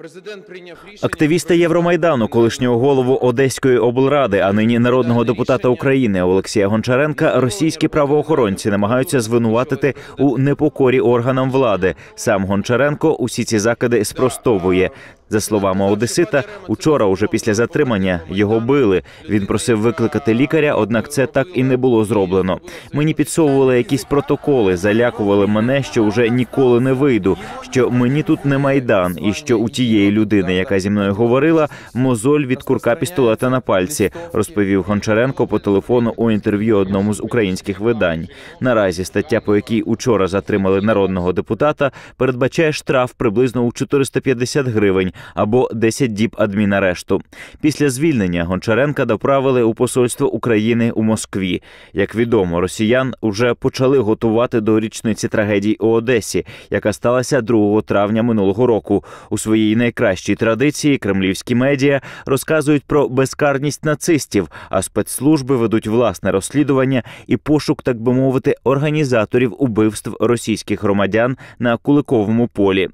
Рішення Євромайдану, колишнього голову Одеської облради, а нині народного депутата України Олексія Гончаренка, російські правоохоронці намагаються звинуватити у непокорі органам влади. Сам Гончаренко усі ці закиди спростовує. За словами Одесита, учора, уже після затримання, його били. Він просив викликати лікаря, однак це так і не було зроблено. Мені підсовували якісь протоколи, залякували мене, що вже ніколи не вийду, що мені тут не майдан, і що у тієї людини, яка зі мною говорила, мозоль від курка пістолета на пальці, розповів Гончаренко по телефону у інтерв'ю одному з українських видань. Наразі стаття, по якій учора затримали народного депутата, передбачає штраф приблизно у 450 гривень або 10 діб адмінарешту. Після звільнення Гончаренка доправили у посольство України у Москві. Як відомо, росіян уже почали готувати до річниці трагедії у Одесі, яка сталася 2 травня минулого року. У своїй найкращій традиції кремлівські медіа розказують про безкарність нацистів, а спецслужби ведуть власне розслідування і пошук, так би мовити, організаторів убивств російських громадян на Куликовому полі.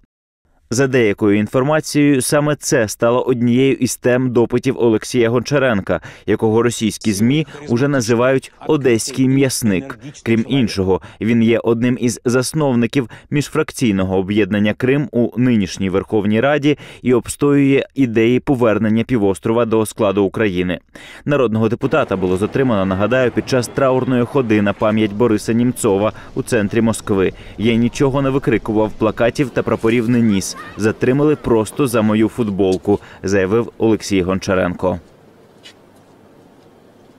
За деякою інформацією, саме це стало однією із тем допитів Олексія Гончаренка, якого російські змі уже називають одеський м'ясник. Крім іншого, він є одним із засновників міжфракційного об'єднання Крим у нинішній Верховній Раді і обстоює ідеї повернення півострова до складу України. Народного депутата було затримано. Нагадаю, під час траурної ходи на пам'ять Бориса Німцова у центрі Москви. Я нічого не викрикував, плакатів та прапорів не ніс. Затримали просто за мою футболку, заявив Олексій Гончаренко.